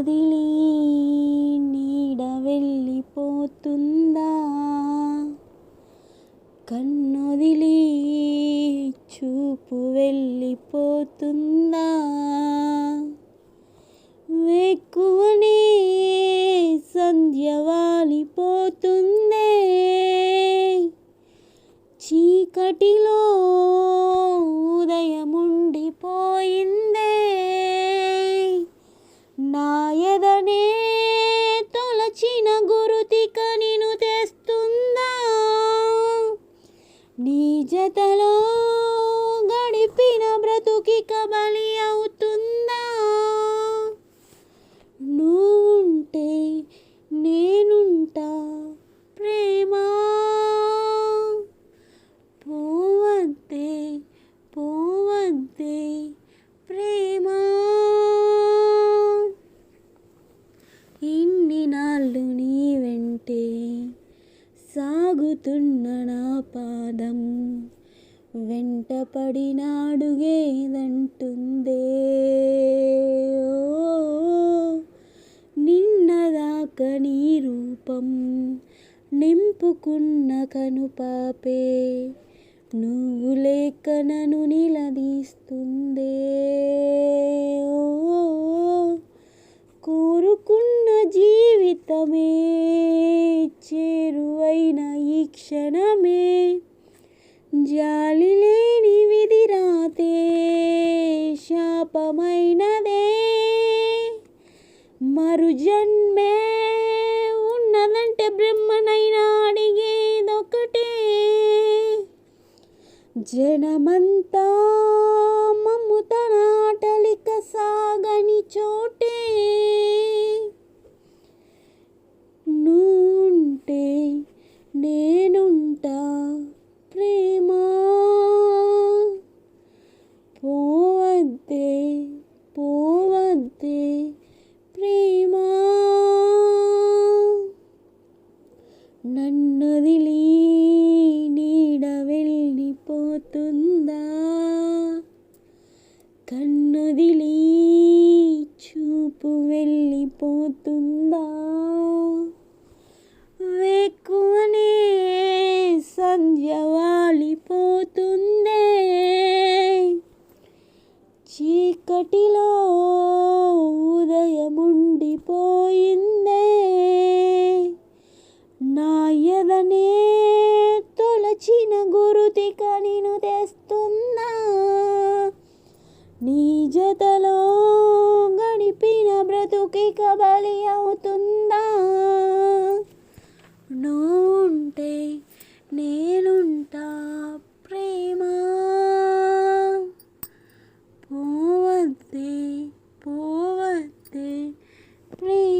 వదిలి నీడ వెళ్ళిపోతుందా? కన్నొదిలి చూపు వెళ్ళిపోతుందా? వెక్కువనే సంధ్య వాలిపో ఎదనే తొలచిన గురుతిక నిను తెస్తుందా? నీ జతలో గడిపిన బ్రతుకిక బలి అవుతుందా? నువ్వుంటే నేనుంటా ప్రేమ? పోవద్దే పోవద్దే ప్రేమ? ఎన్ని నాళ్ళు నీ వెంటే సాగుతున్న నా పాదం. వెంట పడినాడుగేదంటుందే ఓ, నిన్నదాకా నీ రూపం నింపుకున్న కను పాపే. నువ్వు లేక నన్ను నిలదీస్తుందే. జీవితమే చేరువైన ఈ క్షణమే. జాలి లేని విధి రాతే శాపమైనదే. మరు జన్మే ఉన్నదంటే బ్రహ్మనైనా అడిగేదొకటే. జనమంతా మమ్ము తనాట ఆటలిక సాగని చోటే నువ్వుంటే నేనుంటా ప్రేమా పోవద్దే పోవద్దే ప్రేమా. నన్నదిలి నీడ వెళ్ళిపోతుందా? కన్నదిలి చూపు వెళ్ళిపోతుందా? వెక్కువనే చీకటిలో ఉదయముండిపోయిందే. నా ఎదనే తొలచిన గురుతిక నేను తెస్తున్నా. నీ జతలో గడిపిన బ్రతుకి కబలి అవుతుందా? నువ్వుంటే నేనుంటే me.